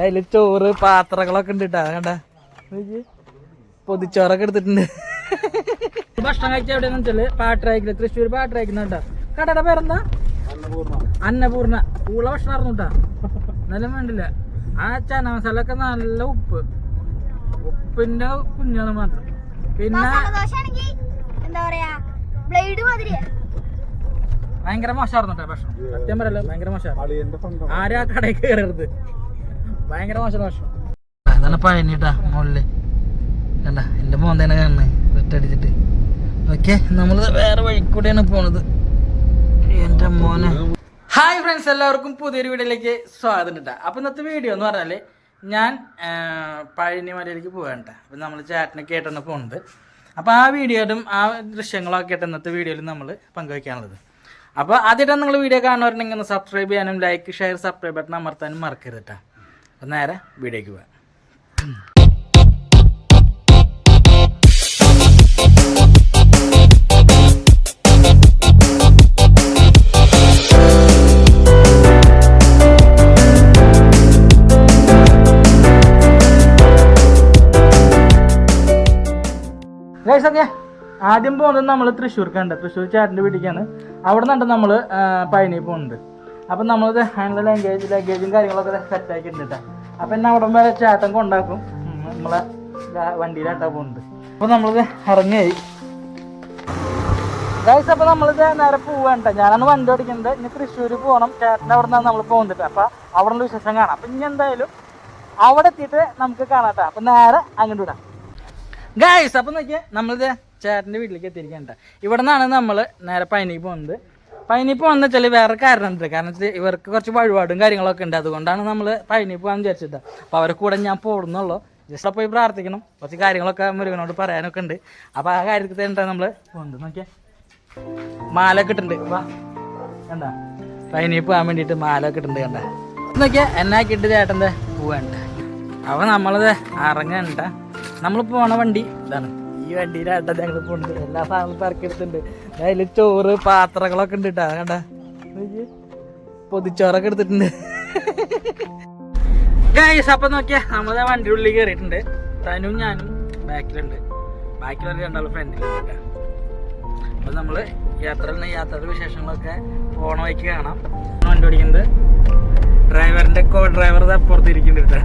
അതിൽ ചോറ് പാത്രങ്ങളൊക്കെ ഉണ്ട് കേട്ടാ കണ്ട പൊതിച്ചോറൊക്കെ എടുത്തിട്ടുണ്ട്. ഭക്ഷണം കഴിച്ച എവിടെയെന്ന് വെച്ചാൽ പാട്ടരായിക്കില്ല തൃശ്ശൂർ പാട്ടരായിക്കുന്നുണ്ടാ കടയുടെ പേരെന്താ? അന്നപൂർണ. പൂള ഭക്ഷണം അറിഞ്ഞൂട്ടാ? എന്നാലും വേണ്ടില്ല. ആ ചന മസാല ഒക്കെ നല്ല ഉപ്പ്. ഉപ്പിന്റെ കുഞ്ഞാണ് മാത്രം. പിന്നെ എന്താ പറയാ ബ്ലേഡ് ഭയങ്കര മോശമായിരുന്നു കേട്ടോ ഭക്ഷണം. സത്യം പറയല്ലോ ഭയങ്കര മോശമായിരുന്നു. ആരും ആ കടയിൽ കയറരുത് ഭയങ്കര മോശം മോശം അതാണ് പഴനിട്ടാ മുകളിൽ കണ്ട എന്റെ തന്നെ കാണുന്നത് വെട്ടടിച്ചിട്ട് ഓക്കെ നമ്മൾ വേറെ വഴി കൂടെയാണ് പോണത്. എന്റെ മോനെ. ഹായ് ഫ്രണ്ട്സ് എല്ലാവർക്കും പുതിയൊരു വീഡിയോയിലേക്ക് സ്വാഗതം കേട്ടോ അപ്പൊ ഇന്നത്തെ വീഡിയോ എന്ന് പറഞ്ഞാൽ ഞാൻ പഴനിമലയിലേക്ക് പഴനി മലയിലേക്ക് പോകാൻ അപ്പൊ നമ്മൾ ചേട്ടനെ ആയിട്ടാണ് പോകുന്നത് അപ്പൊ ആ വീഡിയോയിലും ആ ദൃശ്യങ്ങളൊക്കെ ആയിട്ട് ഇന്നത്തെ വീഡിയോയിൽ നമ്മൾ പങ്കുവയ്ക്കാനുള്ളത് അപ്പോൾ ആദ്യമായിട്ട് നിങ്ങൾ വീഡിയോ കാണുന്നവരുണ്ടെങ്കിൽ ഒന്ന് സബ്സ്ക്രൈബ് ചെയ്യാനും ലൈക്ക് ഷെയർ സബ്സ്ക്രൈബ് ബട്ടൺ അമർത്താനും മറക്കരുത് കേട്ടോ അപ്പം നേരെ വീഡിയോയ്ക്ക് പോകാം. ആദ്യം പോകുന്നത് നമ്മൾ തൃശ്ശൂർക്കാണ് തൃശ്ശൂർ ചേട്ടന്റെ വീട്ടിലേക്കാണ്. അവിടെ നിന്നുണ്ട് നമ്മൾ പഴനി പോകുന്നത് അപ്പം നമ്മളത് അതിനുള്ള ലാംഗ്വേജ് ലാംഗ്വേജും കാര്യങ്ങളൊക്കെ സെറ്റ് ആക്കിയിട്ടുണ്ട് കേട്ടോ അപ്പം എന്നെ അവിടെ വരെ ചേട്ടൻ കൊണ്ടാക്കും. നമ്മളെ വണ്ടിയിലാട്ടാ പോകുന്നത് അപ്പം നമ്മളത് ഇറങ്ങിയായി. ഗൈസ് അപ്പം നമ്മളിത് നേരെ പോവാണ്ട ഞാനാണ് വണ്ടി ഓടിക്കുന്നത്. ഇനി തൃശ്ശൂർ പോകണം ചേട്ടന്റെ അവിടെ നിന്നാണ് നമ്മൾ പോകുന്നത് അപ്പം അവിടെ നിന്ന് വിശേഷം കാണാം. അപ്പം ഇനി എന്തായാലും അവിടെ എത്തിയിട്ട് നമുക്ക് കാണാട്ടോ അപ്പം നേരെ അങ്ങോട്ട് വിടാം. ഗൈസ് അപ്പം നോക്കിയാൽ നമ്മളിത് ചേട്ടന്റെ വീട്ടിലേക്ക് എത്തിയിരിക്കണ്ട ഇവിടെ നിന്നാണ് നമ്മൾ നേരെ പൈനിക്ക് പോകുന്നത്. പൈനി വന്ന വെച്ചാൽ വേറെ കാരണം കാരണം ഇവർക്ക് കുറച്ച് വഴിപാടും കാര്യങ്ങളൊക്കെ ഉണ്ട്. അതുകൊണ്ടാണ് നമ്മൾ പൈനി പോകാൻ വിചാരിച്ചത്. അപ്പോൾ അവരെ കൂടെ ഞാൻ പോകുന്നുള്ളൂ ജസ്റ്റ് പോയി പ്രാർത്ഥിക്കണം. കുറച്ച് കാര്യങ്ങളൊക്കെ മുരുകനോട് പറയാനൊക്കെ ഉണ്ട്. അപ്പോൾ ആ കാര്യത്തിൽ എന്താ നമ്മൾ കൊണ്ട് നോക്കിയാൽ മാല കിട്ടുന്നുണ്ട് വാ. കണ്ട? പൈനി പോകാൻ വേണ്ടിയിട്ട് മാല കിട്ടുന്നുണ്ട് കണ്ട? നോക്കിയാൽ എന്നാ ആക്കിയിട്ട് ചേട്ടന്റെ പോവാണ്ട അപ്പോൾ നമ്മളത് ഇറങ്ങണ്ട നമ്മൾ പോണ വണ്ടി ഇതാണ്. ഈ വണ്ടിയിലാട്ട ഞങ്ങൾ പോണ്ട് എല്ലാ സാധനങ്ങളും പെറക്കെടുത്തിട്ടുണ്ട് അതിൽ ചോറ് പാത്രങ്ങളൊക്കെ ഉണ്ട് കേട്ടോ കണ്ട. പൊതിച്ചോറൊക്കെ എടുത്തിട്ടുണ്ട്. ഗൈസ് അപ്പൊ നോക്കിയാ നമ്മളെ വണ്ടി ഉള്ളിൽ കയറിയിട്ടുണ്ട് തനും ഞാനും ബാക്കിലുണ്ട്. ബാക്കിലുള്ള രണ്ടാളും കേട്ടോ അപ്പൊ നമ്മൾ യാത്ര യാത്രയുടെ വിശേഷങ്ങളൊക്കെ പോണ വഴിക്ക് കാണാം. വണ്ടി ഓടിക്കുന്നത്. ഡ്രൈവറിന്റെ കോ ഡ്രൈവർ അപ്പുറത്ത് ഇരിക്കുന്നുണ്ട്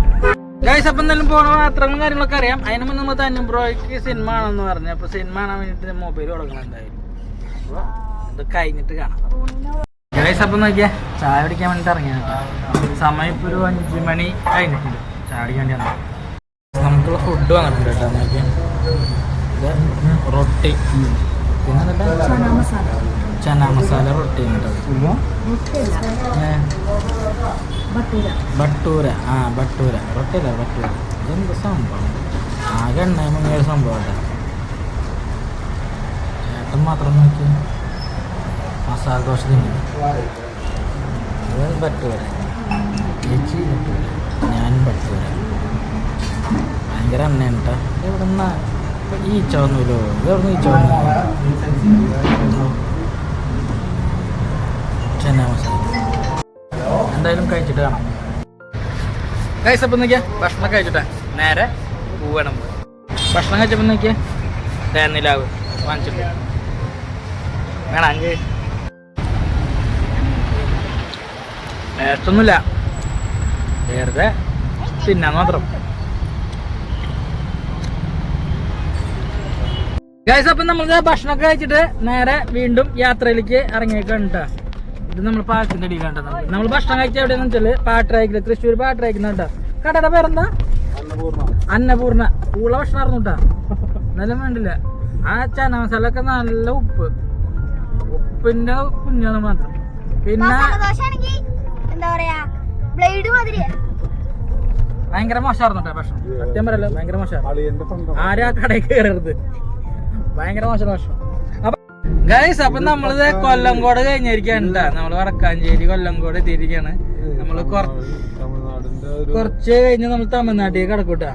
ഗൈസ് അപ്പം എന്തായാലും പോണ യാത്രകളും കാര്യങ്ങളൊക്കെ അറിയാം. അതിന് മുന്നേ നമ്മൾ തന്നെ ബ്രോയ്ക്ക് സിനിമ ആണെന്ന് പറഞ്ഞു. അപ്പൊ സിനിമ കാണാൻ വേണ്ടിട്ട് മൊബൈൽ കൊടുക്കണം എന്തായാലും. അപ്പൊ ഇത് കഴിഞ്ഞിട്ട് കാണാം. ഗൈസ് അപ്പം നോക്കിയാ ചായ പിടിക്കാൻ വേണ്ടിട്ട് ഇറങ്ങിയാണ് സമയം ഇപ്പൊ ഒരു അഞ്ച് മണി കഴിഞ്ഞിട്ടുണ്ട്. ചായ കുടിക്കാൻ വേണ്ടിയാണ് നമുക്കുള്ള ഫുഡ് വന്നിട്ടുണ്ട് കേട്ടോ നോക്കിയാ. ഇത് റൊട്ടി. പിന്നെ ചന മസാല റൊട്ടി കേട്ടോ. ബട്ടൂര. ആ ബട്ടൂര. റൊട്ടിയല്ല ബട്ടൂര. ഇതെന്ത് സംഭവം? ആകെ എണ്ണ മുങ്ങിയ ഒരു സംഭവം ചേട്ടൻ മാത്രം നോക്കി. മസാല ദോശ തിന്നു ബട്ടൂര. ചേച്ചി ബട്ടൂര. ഞാൻ ബട്ടൂര. ഭയങ്കര എണ്ണയാണ് കേട്ടോ. ഇവിടെ നിന്നാ ഈ ചോന്നൂലോ ഇതെവിടെ നിന്ന് ഈ ചോന്നു ചെന്നൈ മസാല എന്തായാലും കഴിച്ചിട്ട് കാണാം. കഴിച്ച അപ്പം നോക്കിയാ ഭക്ഷണം കഴിച്ചിട്ടാ നേരെ പോവണം ഭക്ഷണം കഴിച്ചപ്പോൾ നോക്കിയാ തേനിലാവ് വാങ്ങിച്ചിട്ട്. വേണം അഞ്ച്. ടേസ്റ്റൊന്നുമില്ല. വെറുതെ തിന്നാൻ മാത്രം. ഗൈസ് അപ്പം നമ്മൾ ഭക്ഷണമൊക്കെ കഴിച്ചിട്ട് നേരെ വീണ്ടും യാത്രയിലേക്ക് ഇറങ്ങിയേക്കാണ് കേട്ടോ ഇത് നമ്മൾ പാലത്തിന്റെ കണ്ടത്. നമ്മൾ ഭക്ഷണം കഴിച്ച എവിടെയെന്ന് വെച്ചാൽ പാട്ടരായിക്കില്ല തൃശ്ശൂർ പാട്ടരായിക്കുന്നുണ്ടോ കടയുടെ പേരെന്താ? അന്നപൂർണ അന്നപൂർണ. പൂള ഭക്ഷണം അറിഞ്ഞുട്ടാ? നല്ല വേണ്ടില്ല ആ ചന മസാല ഒക്കെ നല്ല ഉപ്പ്. ഉപ്പിന്റെ കുഞ്ഞാണ് മാത്രം. പിന്നെ എന്താ പറയാ ബ്ലേഡ് ഭയങ്കര മോശമായിരുന്നു കേട്ടോ ഭക്ഷണം. സത്യം പറയല്ലോ ഭയങ്കര മോശം. ആരും ആ കടയിൽ കയറരുത് ഭയങ്കര മോശം അപ്പൊ ഗൈസ് അപ്പൊ നമ്മളിത് കൊല്ലംകോട് കഴിഞ്ഞിരിക്കാണ്. നമ്മൾ വടക്കാഞ്ചേരി കൊല്ലംകോട് എത്തിയിരിക്കാണ് നമ്മൾ കുറച്ച് കഴിഞ്ഞ് നമ്മൾ തമിഴ്നാട്ടിലേക്ക് കിടക്കൂട്ടാ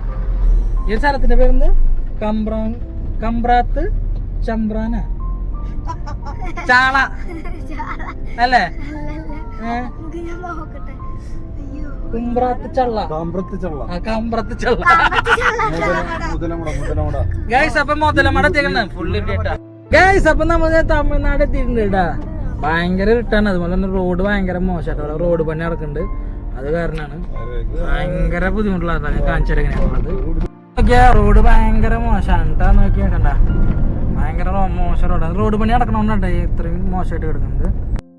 ഈ സ്ഥലത്തിന്റെ പേരെന്ത്? കമ്പ്രാ കമ്പ്രാത്ത് ചമ്പ്രാന. ചാള. അല്ലേ? കുമ്പ്രാത്ത് ചള്ള. ആ കമ്പ്രത്ത് ചള്ള. മുതലമുട ഗൈസ് അപ്പൊ മുതലമട എത്തിക്കണ ഫുള്ള് കേട്ടാ ഗൈസ് അപ്പൊ നമ്മൾ തമിഴ്നാട് എത്തിയിട്ടുണ്ട് ഭയങ്കര റിട്ടാണ് അതുപോലെ തന്നെ റോഡ് ഭയങ്കര മോശമായിട്ട് റോഡ് പണി നടക്കുന്നുണ്ട്. അത് കാരണമാണ് ഭയങ്കര ബുദ്ധിമുട്ടുള്ള നോക്കിയാ റോഡ് ഭയങ്കര മോശമാണ് കേട്ടാ നോക്കി നോക്കണ്ട ഭയങ്കര മോശം റോഡ് റോഡ് പണി നടക്കണോണ്ടാ ഇത്രയും മോശമായിട്ട് കിടക്കുന്നത്.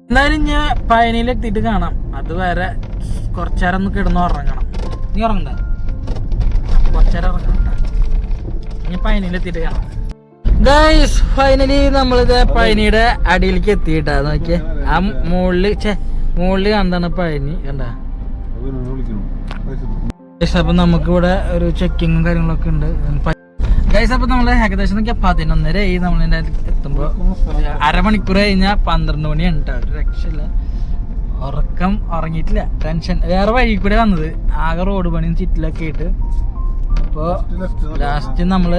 എന്തായാലും ഞാൻ പയനിയിൽ എത്തിയിട്ട് കാണാം. അതുവരെ കുറച്ചേരം ഒന്ന് കിടന്ന് ഉറങ്ങണം. നീ ഉറങ്ങണ്ട? കുറച്ചേരം ഉറങ്ങണം ട്ടാ. ഇനി പയനിയിൽ എത്തിയിട്ട് കാണാം. ഗൈസ് ഫൈനലി നമ്മളിത് പഴനിയുടെ അടിയിലേക്ക് എത്തിയിട്ടാ. നോക്കിയേ. ആ മുകളിൽ ചേ മുകളിൽ കണ്ടാണ് പഴനി കണ്ട? അപ്പൊ നമുക്കിവിടെ ഒരു ചെക്കിങ്ങും കാര്യങ്ങളൊക്കെ ഉണ്ട്. ഗൈസ് അപ്പൊ നമ്മൾ ഏകദേശം നോക്കിയാൽ പതിനൊന്നര ആയി നമ്മളിതിന്റെ എത്തുമ്പോ. അരമണിക്കൂർ കഴിഞ്ഞാ പന്ത്രണ്ട് മണിയാണ് കേട്ടോ ഒരു രക്ഷയില്ല. ഉറക്കം ഉറങ്ങിയിട്ടില്ല. ടെൻഷൻ വേറെ വഴി കൂടെ വന്നത്. ആകെ റോഡ് പണിയും ചുറ്റിലൊക്കെ ആയിട്ട്. അപ്പോ ലാസ്റ്റ് നമ്മൾ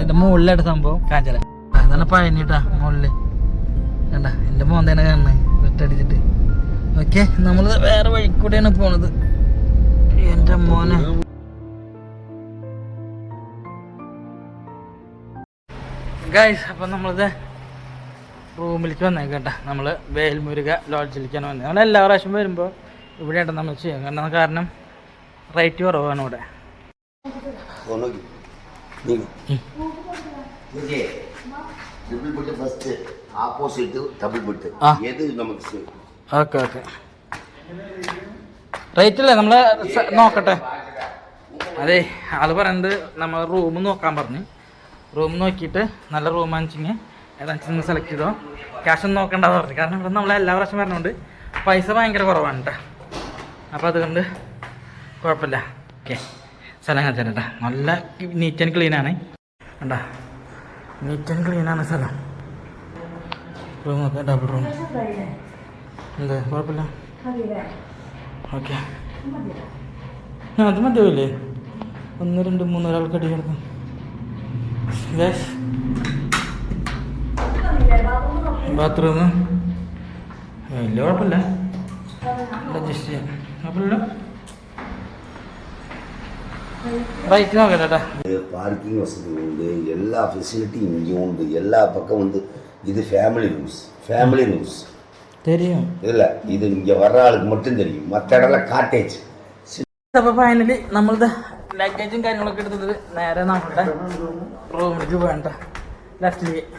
എന്റെ മുകളിലായിട്ട് സംഭവം. കാഞ്ചല അതാണ് പഴനിട്ടാ മുകളിൽ. കണ്ട എന്റെ മോന്തേനെ കാണുന്നത് വെട്ടടിച്ചിട്ട് ഓക്കെ നമ്മൾ വേറെ വഴി കൂടെയാണ് പോണത്. എന്റെ മോനെ. ഗൈസ് അപ്പൊ നമ്മളിത് റൂമിലേക്ക് വന്നേക്കട്ടെ നമ്മൾ വേൽമുരുക ലോഡ്ജിലേക്കാണ് വന്നത് നമ്മൾ എല്ലാ പ്രാവശ്യം വരുമ്പോൾ ഇവിടെയാണ് നമ്മൾ ചെയ്യുക കാരണം കാരണം റേറ്റ് കുറവാണ് ഇവിടെ. ஒன்றுக்கு நீங்கள் okay triple bit first opposite double bit ஆ. எது நமக்கு சே- ഓക്കെ ഓക്കെ റേറ്റ് അല്ലേ നമ്മൾ നോക്കട്ടെ അതെ ആള് പറയുന്നത് നമ്മൾ റൂം നോക്കാൻ പറഞ്ഞു റൂം നോക്കിയിട്ട് നല്ല റൂം വാങ്ങിച്ചിങ്ങ് ഏതാണെന്ന് സെലക്ട് ചെയ്തോ ക്യാഷ് ഒന്നും നോക്കണ്ടെന്ന് പറഞ്ഞു കാരണം ഇവിടെ നമ്മൾ എല്ലാ പ്രാവശ്യം പറഞ്ഞുകൊണ്ട് പൈസ ഭയങ്കര കുറവാണ് കേട്ടോ അപ്പോൾ അതുകൊണ്ട് കുഴപ്പമില്ല ഓക്കെ സ്ഥലം കാണിച്ചു നല്ല നീറ്റ് ആൻഡ് ക്ലീൻ ആണ്. കണ്ടാ? നീറ്റ് ആൻഡ് ക്ലീൻ ആണ് സ്ഥലം. റൂം ഒക്കെ ഡബിൾ റൂം എന്ത്? കുഴപ്പമില്ല? ഓക്കെ അത് മതിയാവില്ലേ? ഒന്ന് രണ്ട് മൂന്ന് ഒരാൾക്ക് അടി കിടക്കും. ഗ്യാസ് ബാത്റൂം വലിയ കുഴപ്പമില്ല. അഡ്ജസ്റ്റ് ചെയ്യാം. കുഴപ്പമില്ല റൈറ്റ് നോക്കട്ടെ ചേട്ടാ பார்க்கிங் வசதி உண்டு எல்லா ஃபெசிலிட்டியும் இங்கே உண்டு எல்லா பக்கம் வந்து இது ஃபேமிலி ரூம்ஸ் ஃபேமிலி ரூம்ஸ் தெரியும் இதில் இது இங்கே வர்ற ஆளுக்கு மட்டும் தெரியும் மற்ற இடம்லாம் காட்டேஜ் അപ്പോൾ ഫൈനലി നമ്മളിത് ലഗേജും കാര്യങ്ങളൊക്കെ എടുത്തത് നേരെ നമ്മളുടെ റൂമിലേക്ക് വേണ്ട ലെഫ്റ്റിലേക്ക്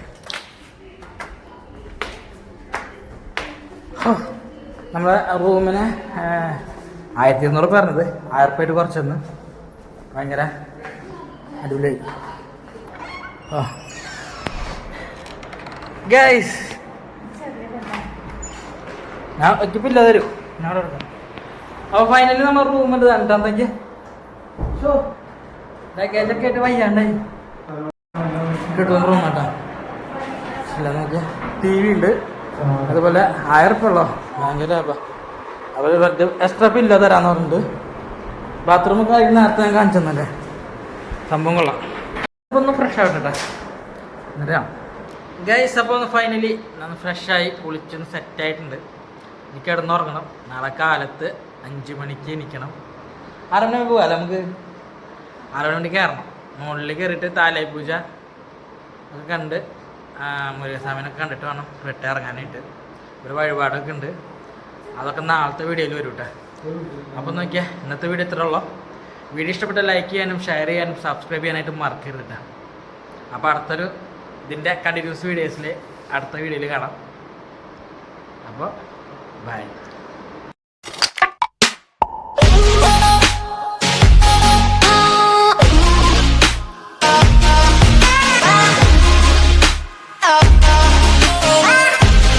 നമ്മളെ റൂമിന് ആയിരത്തി ഇരുന്നൂറ് പറഞ്ഞത് ആയിരം രൂപ കുറച്ചെന്ന് ഭയങ്കര അടിപൊളിയായി ആ. ഗൈസ് ഞാൻ ഒറ്റപ്പില്ല തരും ഞാൻ അപ്പോൾ ഫൈനലി നമ്മൾ റൂമിൽ കണ്ടെങ്കിൽ ലഗേജൊക്കെ ആയിട്ട് വയ്യാണ്ടായി. കിട്ടുന്ന റൂം കേട്ടോ ഇല്ല ടി വി ഉണ്ട്. അതുപോലെ ആയിരപ്പുള്ളോ ഭയങ്കര അവർ വെറുതെ എക്സ്ട്രാ ബില്ല തരാന്ന് പറഞ്ഞിട്ടുണ്ട്. ബാത്റൂം കാര്യം നേരത്തെ ഞാൻ കാണിച്ചു തന്നല്ലേ സംഭവം കൊള്ളാം. അപ്പോൾ ഒന്ന് ഫ്രഷ് ആവട്ടെ എന്നിട്ടാ? ഗൈസ് അപ്പോൾ ഒന്ന് ഫൈനലി ഞാൻ ഫ്രഷായി കുളിച്ചൊന്ന് സെറ്റായിട്ടുണ്ട് എനിക്ക് കിടന്നുറങ്ങണം. നാളെ കാലത്ത് അഞ്ച് മണിക്ക് നിൽക്കണം ആറ് മണി നമുക്ക്? ആറ് മണിക്ക് കയറണം മുകളിൽ കയറിയിട്ട് താലായി പൂജ ഒക്കെ കണ്ട് മുരുകസ്വാമിനൊക്കെ കണ്ടിട്ട് വേണം വെട്ടിറങ്ങാനായിട്ട്. ഒരു വഴിപാടൊക്കെ ഉണ്ട്. അതൊക്കെ നാളത്തെ വീഡിയോയിൽ വരും കേട്ടോ അപ്പോൾ നോക്കിയാൽ ഇന്നത്തെ വീഡിയോ ഇത്ര ഉള്ളൂ. വീഡിയോ ഇഷ്ടപ്പെട്ട ലൈക്ക് ചെയ്യാനും ഷെയർ ചെയ്യാനും സബ്സ്ക്രൈബ് ചെയ്യാനായിട്ട് മറക്കരുത് അപ്പോൾ അടുത്തൊരു ഇതിന്റെ കണ്ടിന്യൂസ് വീഡിയോസിൽ അടുത്ത വീഡിയോയിൽ കാണാം. അപ്പോൾ ബൈ